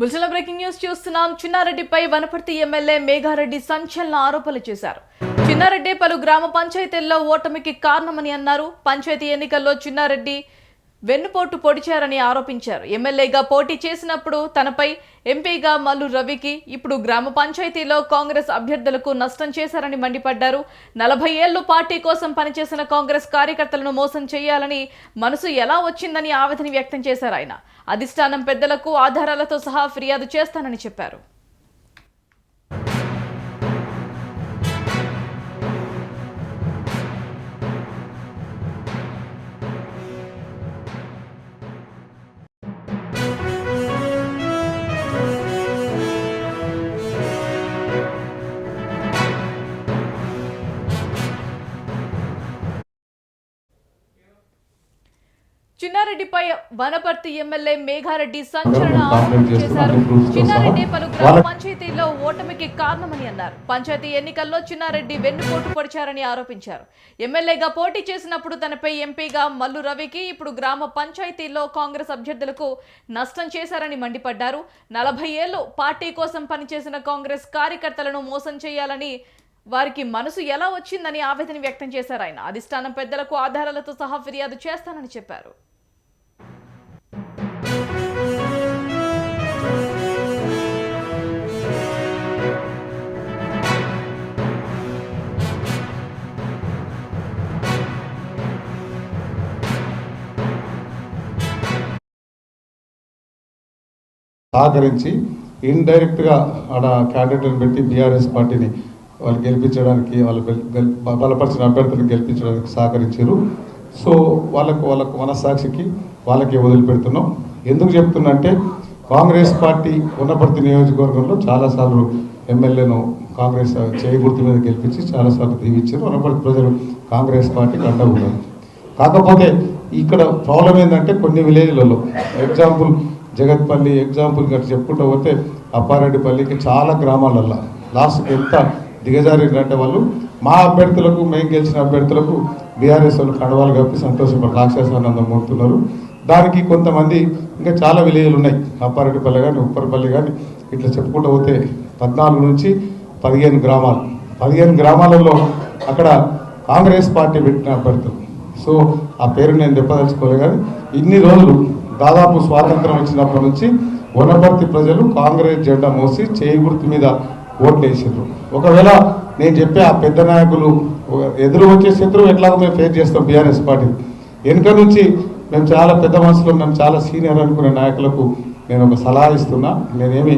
బుల్సల breaking news చూస్తున్నాం. చిన్నారెడ్డిపై Wanaparthy MLA Megha Reddy సంచలన ఆరోపణలు చేశారు. చిన్నారెడ్డి పలు గ్రామ పంచాయతీల్లో ఓటమికి కారణమని అన్నారు. పంచాయతీ ఎన్నికల్లో చిన్నారెడ్డి వెన్నుపోటు పొడిచారని ఆరోపించారు. ఎమ్మెల్యేగా పోటీ చేసినప్పుడు తనపై ఎంపీగా మల్లు రవికి ఇప్పుడు గ్రామ పంచాయతీలో కాంగ్రెస్ అభ్యర్థులకు నష్టం చేశారని మండిపడ్డారు. నలభై ఏళ్ళు పార్టీ కోసం పనిచేసిన కాంగ్రెస్ కార్యకర్తలను మోసం చేయాలని మనసు ఎలా వచ్చిందని ఆవేదన వ్యక్తం చేశారు ఆయన. అధిష్టానం పెద్దలకు ఆధారాలతో సహా ఫిర్యాదు చేస్తానని చెప్పారు. చిన్నారెడ్డిపై వనపర్తి ఎమ్మెల్యే మేఘారెడ్డి సంచలన ఆరోపణలు చేశారు. చిన్నారెడ్డి పలు గ్రామ పంచాయతీల్లో ఓటమికి కారణమని అన్నారు. పంచాయతీ ఎన్నికల్లో చిన్నారెడ్డి వెన్నుపోటు పొడిచారని ఆరోపించారు. ఎమ్మెల్యేగా పోటీ చేసినప్పుడు తనపై ఎంపీగా మల్లు రవికి ఇప్పుడు గ్రామ పంచాయతీల్లో కాంగ్రెస్ అభ్యర్థులకు నష్టం చేశారని మండిపడ్డారు. నలభై ఏళ్ళు పార్టీ కోసం పనిచేసిన కాంగ్రెస్ కార్యకర్తలను మోసం చేయాలని వారికి మనసు ఎలా వచ్చిందని ఆవేదన వ్యక్తం చేశారు ఆయన. అధిష్టానం పెద్దలకు ఆధారాలతో సహా ఫిర్యాదు చేస్తానని చెప్పారు. సహకరించి ఇండైరెక్ట్గా ఆడ క్యాండిడేట్లను పెట్టి బీఆర్ఎస్ పార్టీని వాళ్ళు గెలిపించడానికి వాళ్ళు బలపరిచిన అభ్యర్థులను గెలిపించడానికి సహకరించారు. సో వాళ్ళకు వాళ్ళకు మనస్సాక్షికి వాళ్ళకి వదిలిపెడుతున్నాం. ఎందుకు చెప్తున్నంటే కాంగ్రెస్ పార్టీ ఉన్నపర్తి నియోజకవర్గంలో చాలాసార్లు ఎమ్మెల్యేను కాంగ్రెస్ చేయి గుర్తు మీద గెలిపించి చాలాసార్లు దీవించారు. ఉన్నపర్తి ప్రజలు కాంగ్రెస్ పార్టీకి అండగా ఉన్నారు. కాకపోతే ఇక్కడ ప్రాబ్లం ఏంటంటే కొన్ని విలేజ్లలో ఎగ్జాంపుల్ జగత్పల్లి ఎగ్జాంపుల్ గట్రా చెప్పుకుంటూ పోతే అప్పారెడ్డిపల్లికి చాలా గ్రామాలల్లో లాస్ట్కి ఎంత దిగజారిందంటే వాళ్ళు మా అభ్యర్థులకు మేము గెలిచిన అభ్యర్థులకు బీఆర్ఎస్ వాళ్ళు కడవాలు కప్పి సంతోషపడి రాక్షసానందం మూడుతున్నారు దానికి కొంతమంది ఇంకా చాలా విలేజ్లు ఉన్నాయి. అప్పారెడ్డిపల్లి కానీ ఉప్పరపల్లి కానీ ఇట్లా చెప్పుకుంటూ పోతే పద్నాలుగు నుంచి పదిహేను గ్రామాలు. పదిహేను గ్రామాలలో అక్కడ కాంగ్రెస్ పార్టీ పెట్టిన అభ్యర్థులు. సో ఆ పేరు నేను చెప్పదలుచుకోలే కానీ ఇన్ని రోజులు దాదాపు స్వాతంత్రం వచ్చినప్పటి నుంచి వనపర్తి ప్రజలు కాంగ్రెస్ జెండా మోసి చేయి గుర్తు మీద ఓట్లు వేసారు ఒకవేళ నేను చెప్పే ఆ పెద్ద నాయకులు ఎదురు వచ్చే శత్రువు ఎట్లాగో మేము ఫేస్ చేస్తాం బీఆర్ఎస్ పార్టీ. వెనుక నుంచి మేము చాలా పెద్ద మనసులో మేము చాలా సీనియర్ అనుకునే నాయకులకు నేను ఒక సలహా ఇస్తున్నా. నేనేమి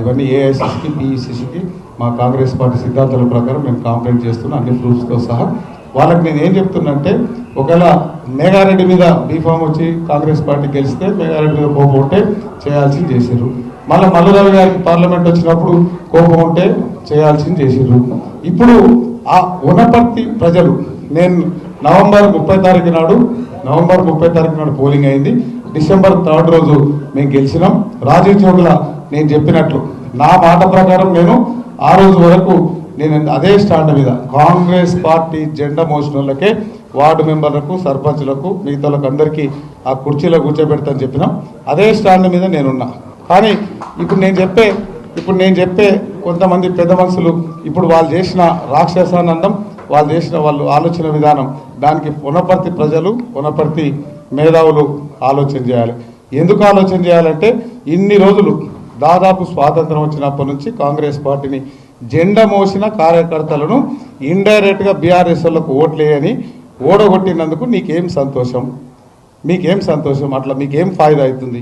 ఇవన్నీ ఏఐసిసికి పిఈసిసికి మా కాంగ్రెస్ పార్టీ సిద్ధాంతాల ప్రకారం నేను కాంప్లైంట్ చేస్తున్నా అన్ని ప్రూఫ్స్తో సహా. వాళ్ళకి నేను ఏం చెప్తున్నంటే ఒకవేళ మేఘారెడ్డి మీద బీఫామ్ వచ్చి కాంగ్రెస్ పార్టీ గెలిస్తే మేఘారెడ్డి మీద కోపం చేయాల్సింది చేశారు మళ్ళీ మల్లురావు గారికి పార్లమెంట్ వచ్చినప్పుడు కోపం ఉంటే చేయాల్సింది చేసిర్రు. ఇప్పుడు ఆ ఉనపర్తి ప్రజలు నేను నవంబర్ ముప్పై తారీఖు నాడు నవంబర్ ముప్పై తారీఖు నాడు పోలింగ్ అయింది. డిసెంబర్ థర్డ్ రోజు మేము గెలిచినాం. రాజీవ్ చౌక్ల నేను చెప్పినట్లు నా మాట ప్రకారం నేను ఆ రోజు వరకు నేను అదే స్టాండ్ మీద కాంగ్రెస్ పార్టీ జెండా మోసిన వాళ్ళకే వార్డు మెంబర్లకు సర్పంచ్లకు మిగతా అందరికీ ఆ కుర్చీలో కూర్చోబెడతాను చెప్పినాం. అదే స్టాండ్ మీద నేనున్నా. కానీ ఇప్పుడు నేను చెప్పే ఇప్పుడు నేను చెప్పే కొంతమంది పెద్ద మనుషులు ఇప్పుడు వాళ్ళు చేసిన రాక్షసానందం వాళ్ళు చేసిన వాళ్ళు ఆలోచన విధానం దానికి పునపర్తి ప్రజలు పునపర్తి మేధావులు ఆలోచన చేయాలి. ఎందుకు ఆలోచన చేయాలంటే ఇన్ని రోజులు దాదాపు స్వాతంత్రం వచ్చినప్పటి నుంచి కాంగ్రెస్ పార్టీని జెండా మోసిన కార్యకర్తలను ఇండైరెక్ట్గా బీఆర్ఎస్ వాళ్ళకు ఓట్లేయని ఓడగొట్టినందుకు నీకేం సంతోషం? మీకేం సంతోషం? అట్లా మీకేం ఫాయిదా అవుతుంది?